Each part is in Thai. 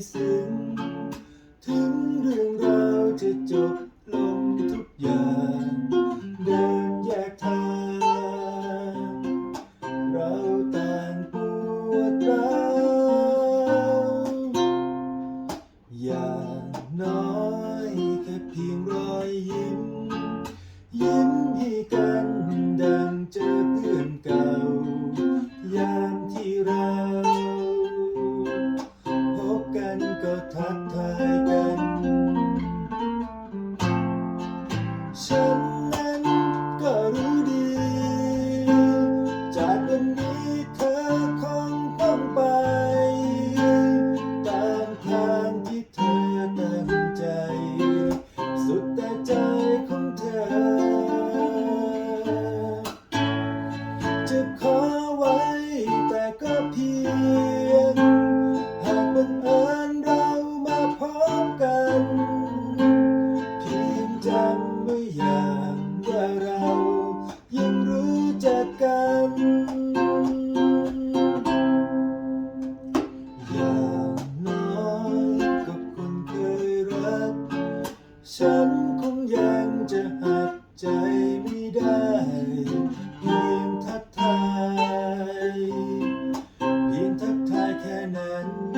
places. จะขอไว้แต่ก็เพียง can end.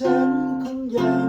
ฉันคงยัง